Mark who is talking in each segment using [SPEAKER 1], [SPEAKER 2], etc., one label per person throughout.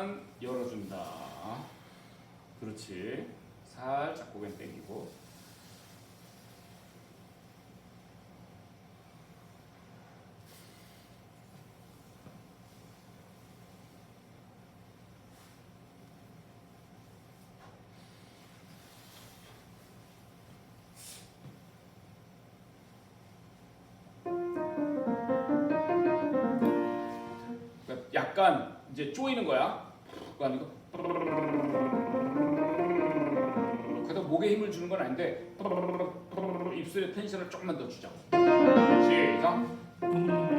[SPEAKER 1] 약간 열어준다. 그렇지. 살짝 고개 당기고. 그러니까 약간 이제 쪼이는 거야. 그거 아니고 그래도 목에 힘을 주는 건 아닌데 입술에 텐션을 조금만 더 주자. 시작.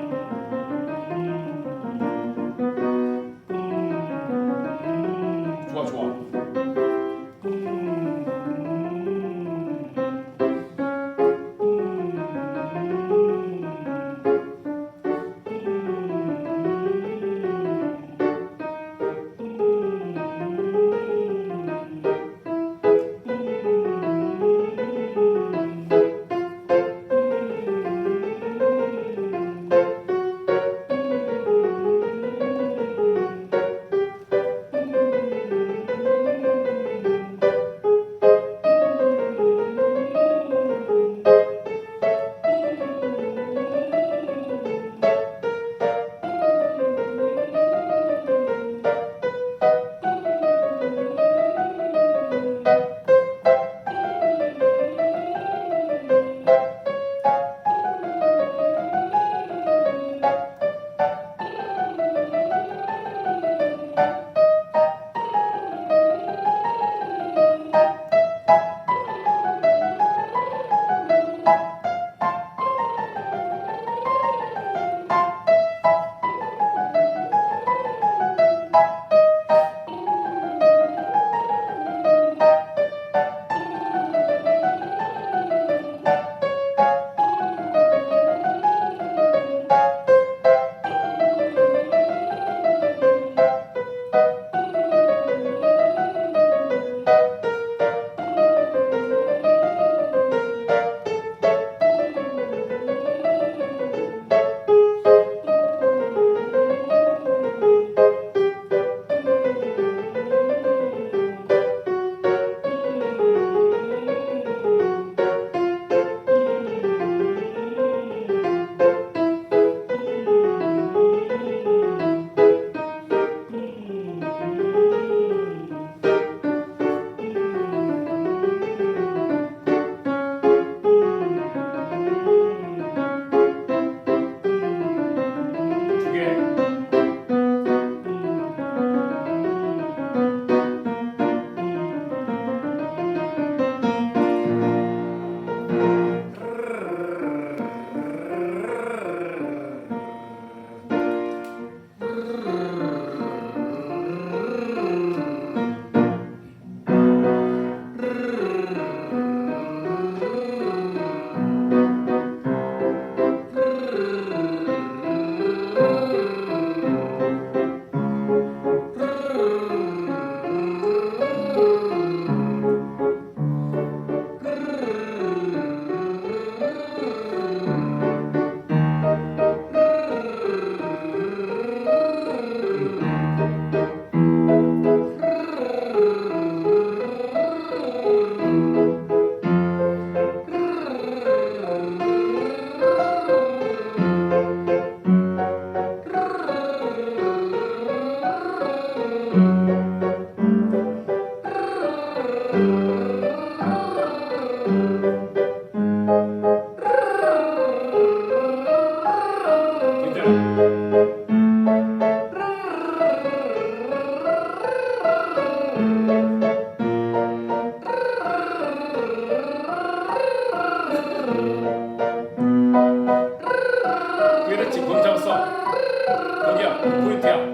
[SPEAKER 1] 포인트야.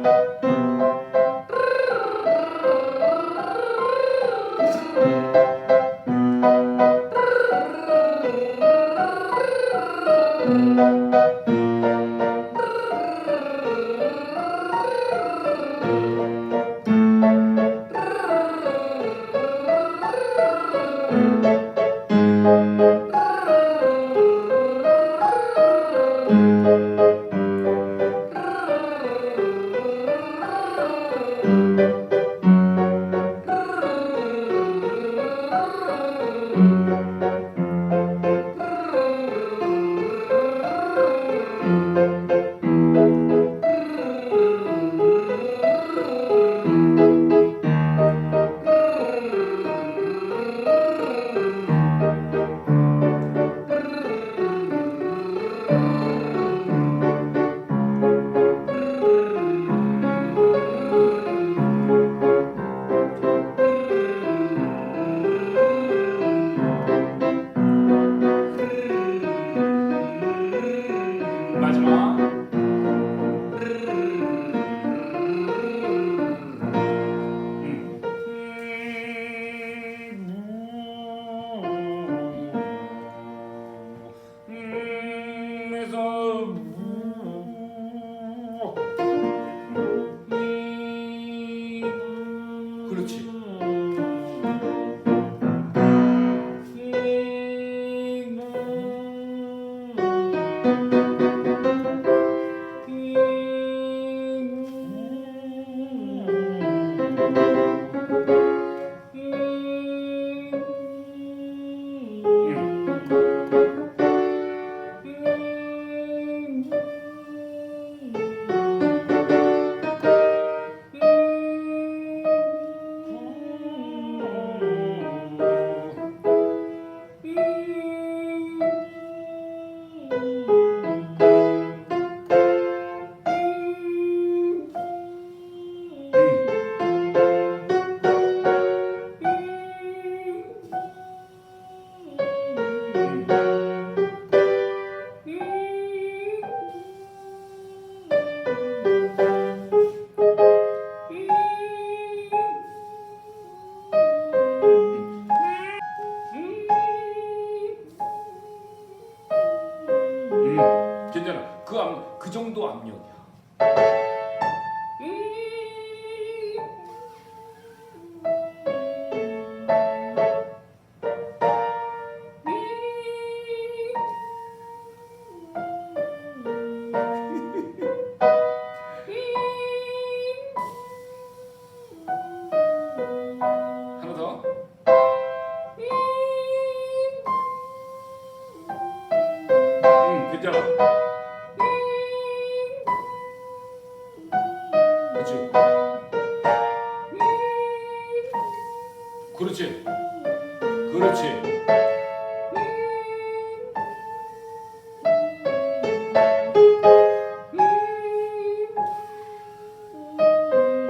[SPEAKER 2] 압用 이.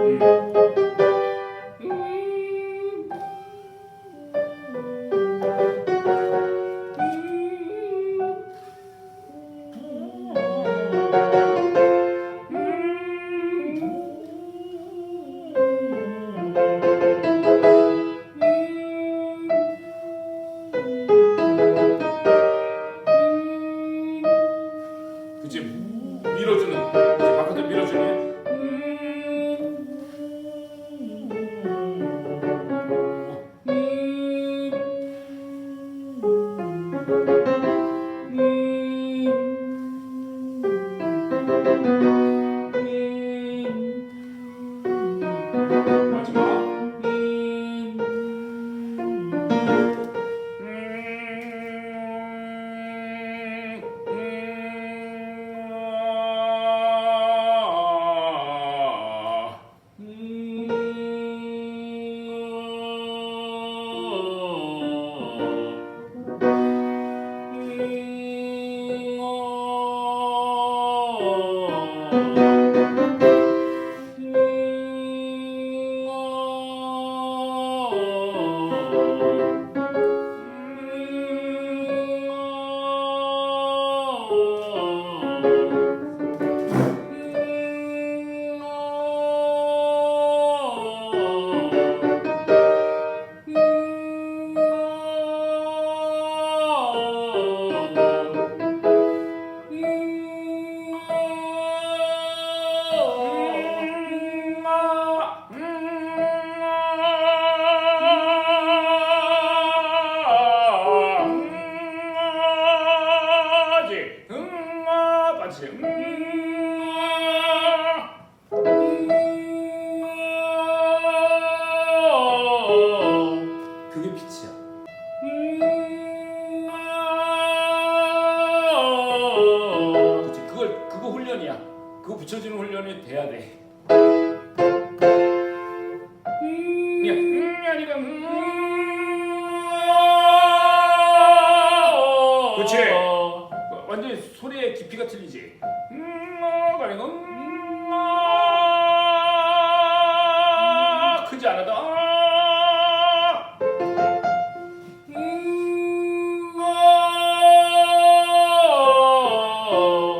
[SPEAKER 2] thank you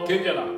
[SPEAKER 2] 听见了。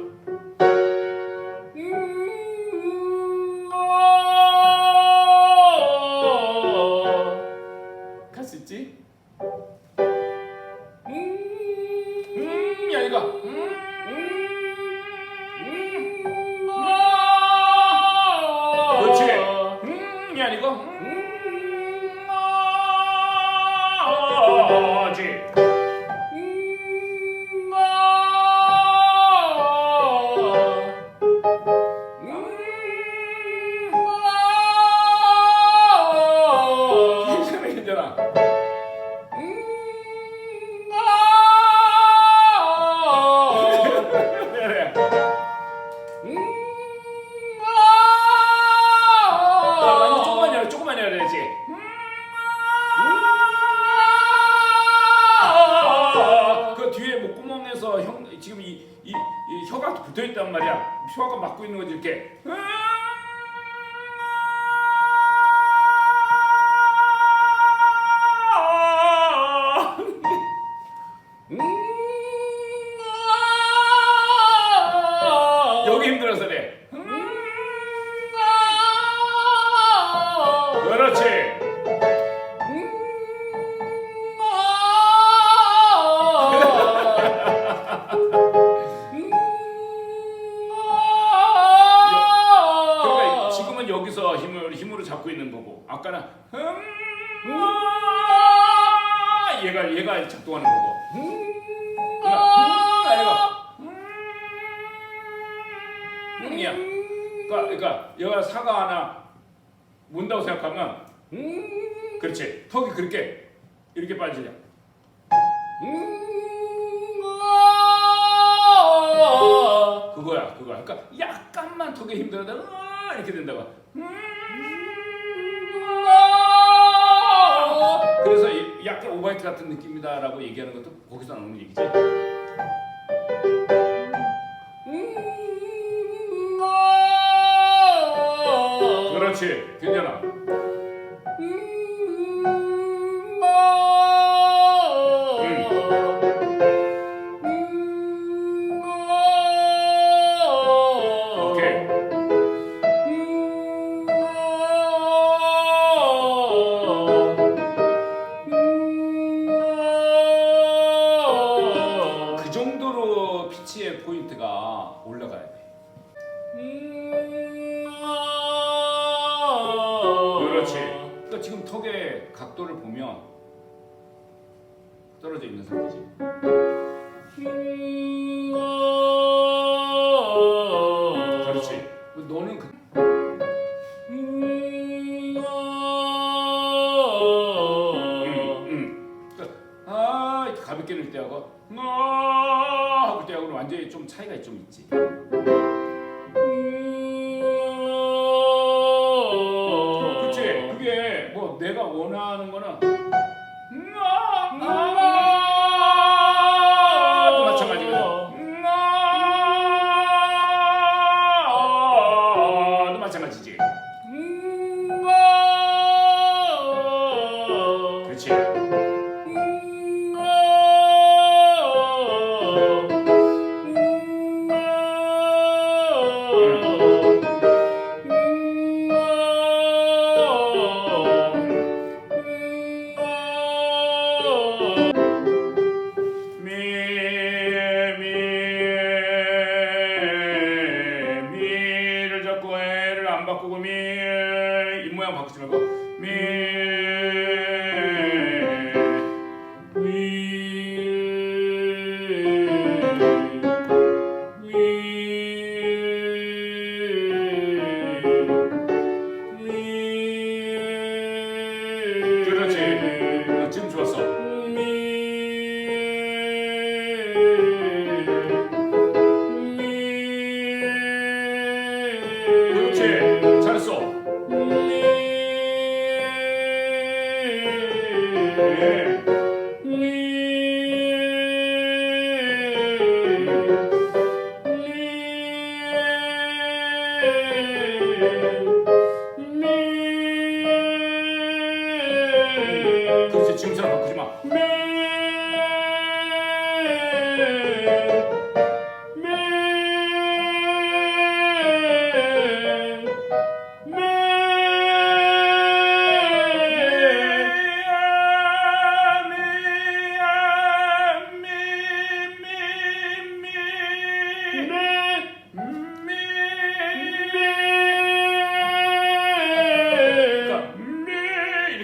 [SPEAKER 2] 지금 이, 이, 이 혀가 붙어 있단 말이야. 혀가 막고 있는 거지 이렇게. 으아! 음이야. 그러니까 그러니까 얘가 사과 하나 문다고 생각하면 그렇지. 턱이 그렇게 이렇게 빠지냐. 그거야, 그거야. 그러니까 약간만 턱에 힘들어도 으아 이렇게 된다고. 음. 그래서 이- 약간 오바이트 같은 느낌이다라고 얘기하는 것도 거기서 나오는 얘기지. 그렇지, 괜찮아. 떨어져 있는 상태지. 그렇지. 너는 그 음, 음. 그러니까 아 차이가 좀 있지. 그렇지. 그게 뭐 내가 원하는 거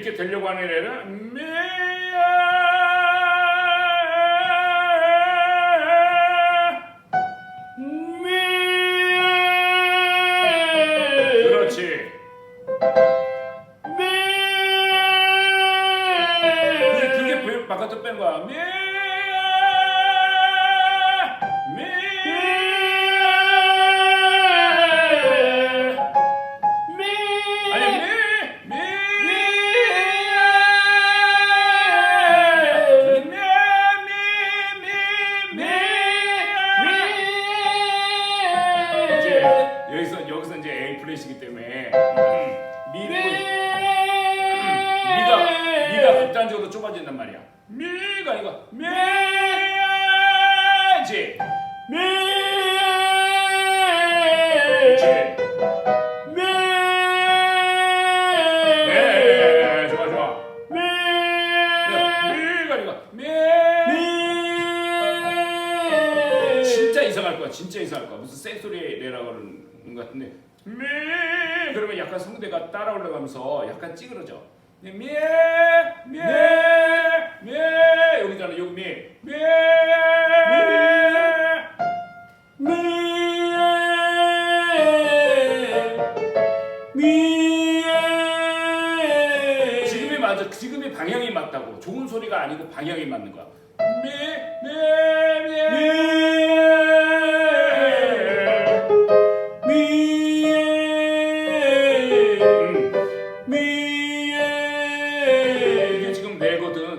[SPEAKER 2] 이렇게 되려고 하는 애는 따라 올라가면서 약간 찌그러져. 미, 미, 미, 여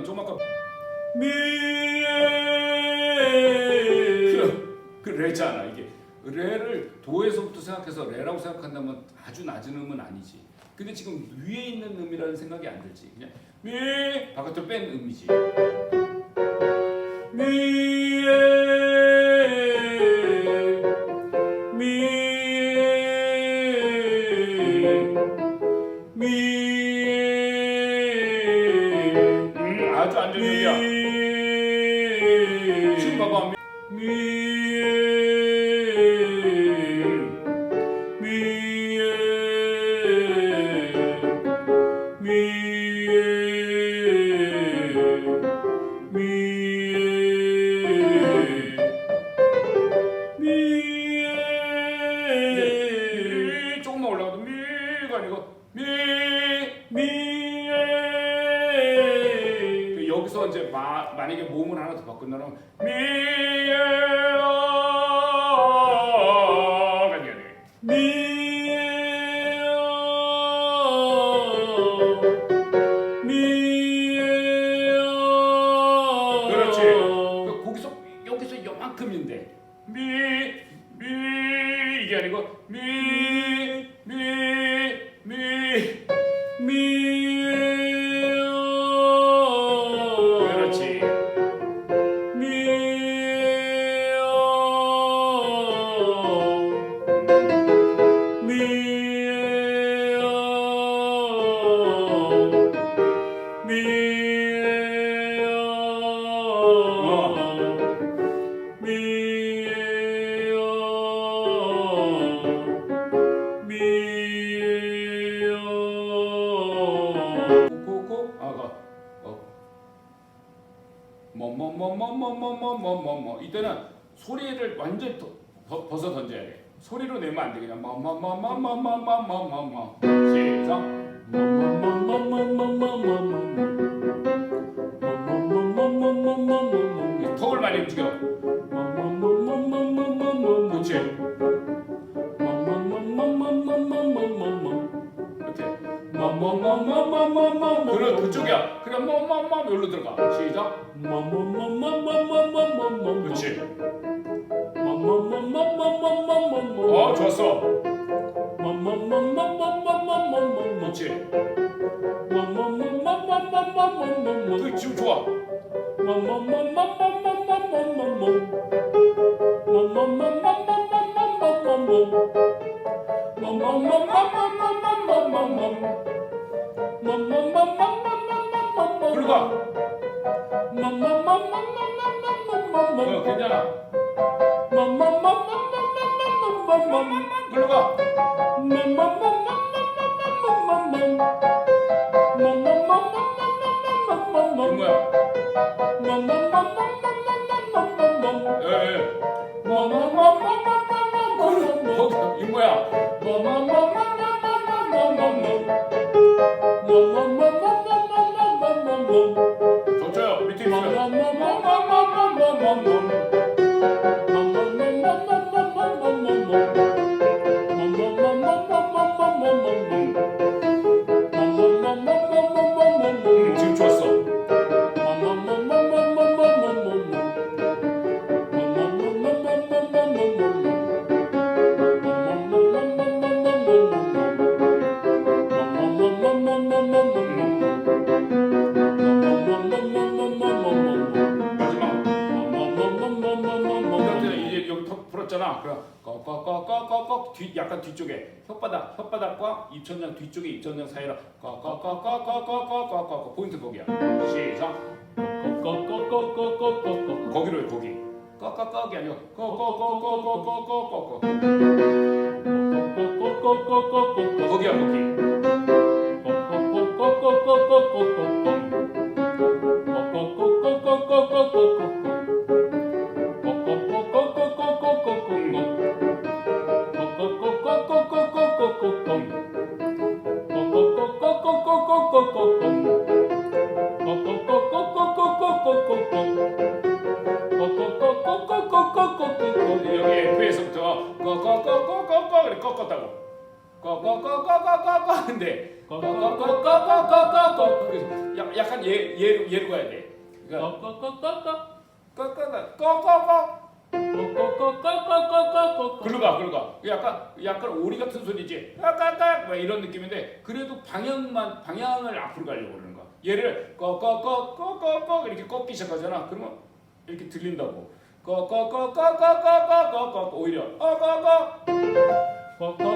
[SPEAKER 2] 좀 아까 그, 그 레잖아 이게 레를 도에서부터 생각해서 레라고 생각한다면 아주 낮은 음은 아니지. 근데 지금 위에 있는 음이라는 생각이 안 들지. 그냥 미 바깥으로 뺀 음이지. 음 미가 아니고 미그 여기서 이제 마, 만약에 몸을 하나 더 바꾼다면 미가 이때는 소리를 완전 더, 더, 벗어 던져야 돼. 소리로 내면 안 돼. 그냥 뭐뭐뭐뭐뭐뭐뭐뭐뭐 시작. 턱을 많이 움직여. 그렇지. 그래 그쪽이야. 그래 뭐뭐뭐 여기로 들어가. 시작. 그렇지. 어 좋았어. 그렇지. 그 지금 좋아. ఓకేనా 혓바닥과 입천장 뒤쪽에 입천장 사이로 꺼꺼꺼꺼꺼꺼꺼꺼꺼 포인트 거기야. 시작. 거기로 해 거기. 꺼꺼꺼기 아니고 꺼꺼꺼꺼꺼꺼꺼꺼. 거기야 거기. 여기 꺼꺼꺼꺼꺼꺼꺼 근데 꺼꺼꺼꺼꺼꺼꺼 그래서 약- 약간 얘 얘, 얘로 가야 돼. 그러니까 꺼꺼꺼 꺼꺼꺼 글로 가, 글로 가. 약간 약간 오리 같은 소리지. 까까까 막 이런 느낌인데 그래도 방향만 방향을 앞으로 가려고 그러는 거야. 얘를 꺼꺼꺼꺼꺼꺼 이렇게 꺾기 시작하잖아. 그러면 이렇게 들린다고. 꺼꺼꺼꺼꺼꺼꺼꺼 오히려 꺼꺼꺼. 어, 그렇지. 꺼꺼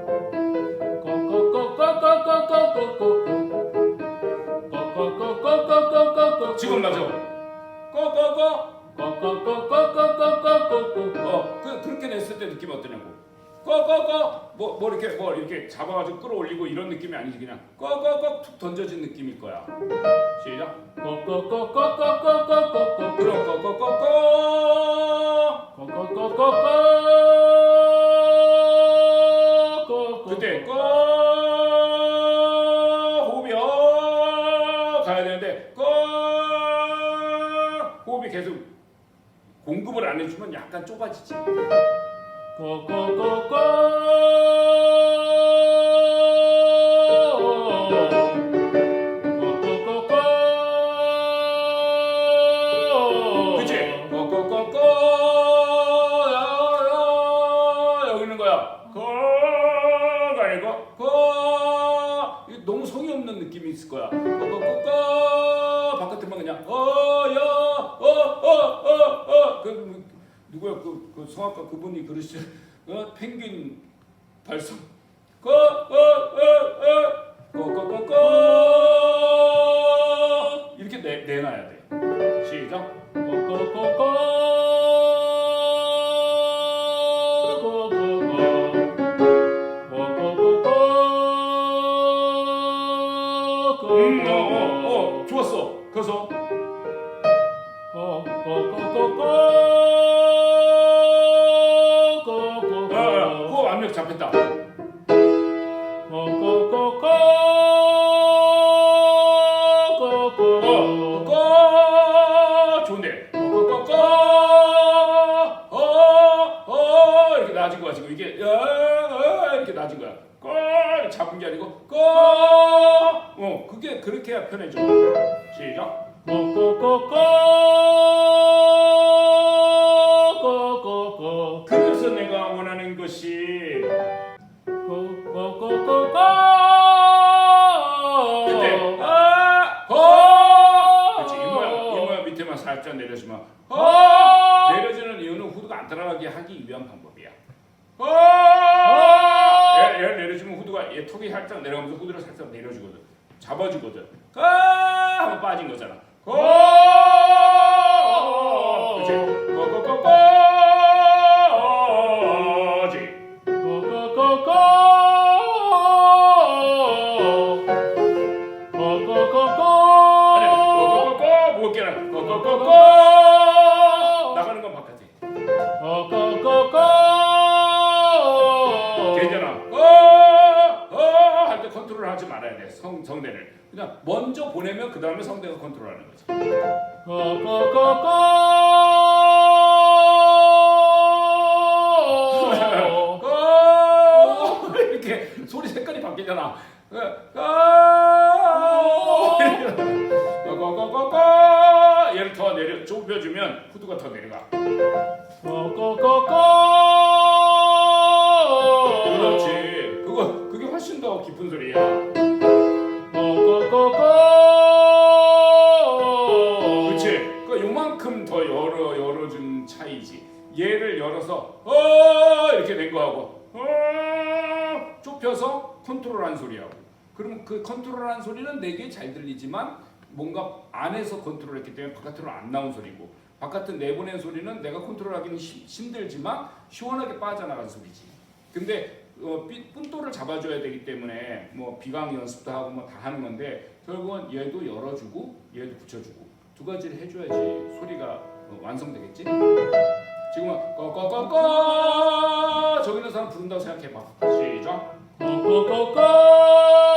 [SPEAKER 2] 지금 맞아. 꺼꺼꺼. 어, 그 그렇게 냈을 때 느낌 어떠냐고. 꺼꺼꺼. 뭐, 뭐 이렇게 뭐 이렇게 잡아가지고 끌어올리고 이런 느낌이 아니지 그냥 꺼꺼꺼 툭 던져진 느낌일 거야. 시작. 그럼 꺼꺼꺼. 좁아지지. 고고고고. Dayana 내가 원하는 것이. 그때 아, 어, 그렇지 이모야 이모야 밑에만 살짝 내려주면 어, 내려주는 이유는 후드가 안 들어가게 하기 위한 방법이야. 어, 얘, 얘 내려주면 후드가 얘 턱이 살짝 내려가면서 후드를 살짝 내려주거든, 잡아주거든. 아, 하면 빠진 거잖아. 거, 보내면 그 다음에 성대가 컨트롤하는 거지. 어 이렇게 소리 색깔이 바뀌잖아. 거
[SPEAKER 1] 컨트롤한 소리하고 그러면 그 컨트롤한 소리는 내게 잘 들리지만 뭔가 안에서 컨트롤했기 때문에 바깥으로 안 나온 소리고 바깥으로 내보낸 소리는 내가 컨트롤하기는 힘- 힘들지만 시원하게 빠져나간 소리지. 근데 어, 삐- 삔또를 잡아줘야 되기 때문에 뭐 비강 연습도 하고 뭐 다 하는 건데 결국은 얘도 열어주고 얘도 붙여주고 두 가지를 해줘야지 소리가 어, 완성되겠지. 지금은 꺼꺼꺼꺼 저기 있는 사람 부른다고 생각해봐. 시작. Go, go, go!